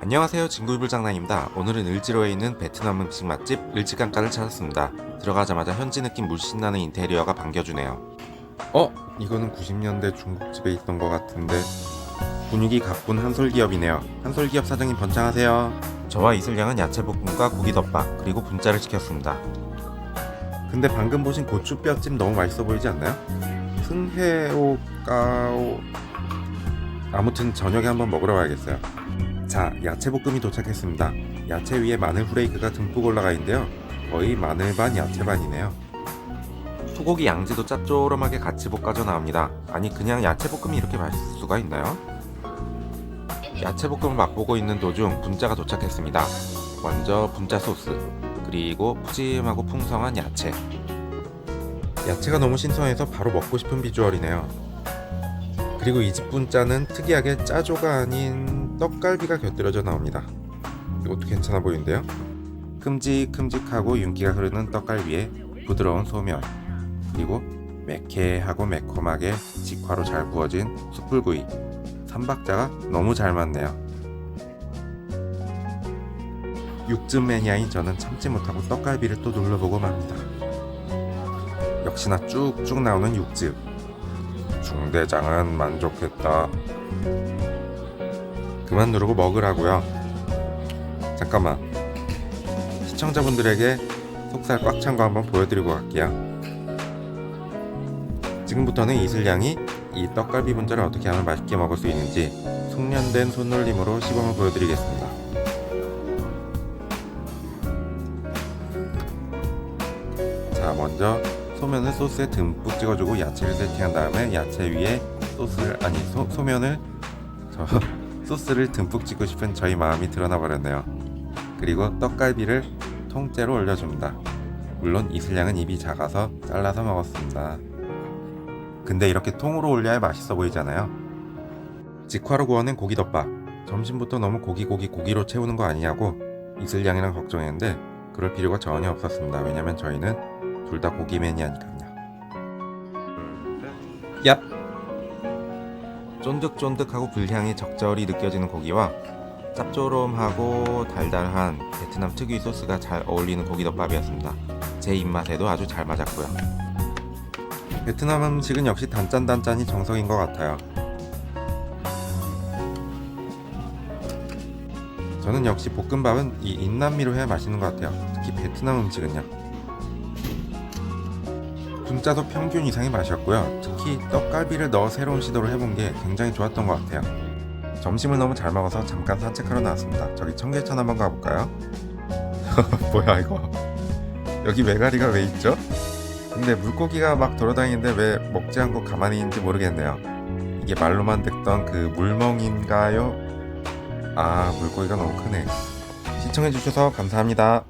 안녕하세요 진구이불 장난입니다. 오늘은 을지로에 있는 베트남 음식 맛집 을지강가를 찾았습니다. 들어가자마자 현지 느낌 물씬 나는 인테리어가 반겨주네요. 어? 이거는 90년대 중국집에 있던 것 같은데 분위기 가쁜 한솔기업이네요. 한솔기업 사장님 번창하세요. 저와 이슬양은 야채 볶음과 고기 덮밥 그리고 분짜를 시켰습니다. 근데 방금 보신 고추뼈찜 너무 맛있어 보이지 않나요? 승해오 까오 아무튼 저녁에 한번 먹으러 가야겠어요. 자, 야채볶음이 도착했습니다. 야채 위에 마늘 후레이크가 듬뿍 올라가 있는데요. 거의 마늘 반 야채 반이네요. 소고기 양지도 짭조름하게 같이 볶아져 나옵니다. 아니 그냥 야채볶음이 이렇게 맛있을 수가 있나요? 야채볶음을 맛보고 있는 도중 분짜가 도착했습니다. 먼저 분짜 소스, 그리고 푸짐하고 풍성한 야채. 야채가 너무 신선해서 바로 먹고 싶은 비주얼이네요. 그리고 이 집 분짜는 특이하게 짜조가 아닌 떡갈비가 곁들여져 나옵니다. 이것도 괜찮아 보이는데요? 큼직큼직하고 윤기가 흐르는 떡갈비에 부드러운 소면 그리고 매캐하고 매콤하게 직화로 잘 구워진 숯불구이 삼박자가 너무 잘 맞네요. 육즙 매니아인 저는 참지 못하고 떡갈비를 또 눌러보고 맙니다. 역시나 쭉쭉 나오는 육즙 중대장은 만족했다. 그만 누르고 먹으라고요. 잠깐만. 시청자분들에게 속살 꽉 찬 거 한번 보여드리고 갈게요. 지금부터는 이슬양이 이 떡갈비 분짜를 어떻게 하면 맛있게 먹을 수 있는지 숙련된 손놀림으로 시범을 보여드리겠습니다. 자, 먼저 소면을 소스에 듬뿍 찍어주고 야채를 세팅한 다음에 야채 위에 소스를 아니 소, 소면을 저 소스를 듬뿍 찍고 싶은 저희 마음이 드러나 버렸네요. 그리고 떡갈비를 통째로 올려줍니다. 물론 이슬양은 입이 작아서 잘라서 먹었습니다. 근데 이렇게 통으로 올려야 맛있어 보이잖아요. 직화로 구워낸 고기덮밥. 점심부터 너무 고기 고기 고기로 채우는 거 아니냐고 이슬양이랑 걱정했는데 그럴 필요가 전혀 없었습니다. 왜냐면 저희는 둘 다 고기 매니아니까요. 얍! 쫀득쫀득하고 불향이 적절히 느껴지는 고기와 짭조름하고 달달한 베트남 특유의 소스가 잘 어울리는 고기덮밥이었습니다. 제 입맛에도 아주 잘 맞았고요. 베트남 음식은 역시 단짠단짠이 정석인 것 같아요. 저는 역시 볶음밥은 이 인남미로 해야 맛있는 것 같아요. 특히 베트남 음식은요. 분짜도 평균 이상의 맛이었고요. 특히 떡갈비를 넣어 새로운 시도를 해본 게 굉장히 좋았던 것 같아요. 점심을 너무 잘 먹어서 잠깐 산책하러 나왔습니다. 저기 청계천 한번 가볼까요? 뭐야 이거? 여기 메가리가 왜 있죠? 근데 물고기가 막 돌아다니는데 왜 먹지 않고 가만히 있는지 모르겠네요. 이게 말로만 듣던 그 물멍인가요? 아 물고기가 너무 크네. 시청해주셔서 감사합니다.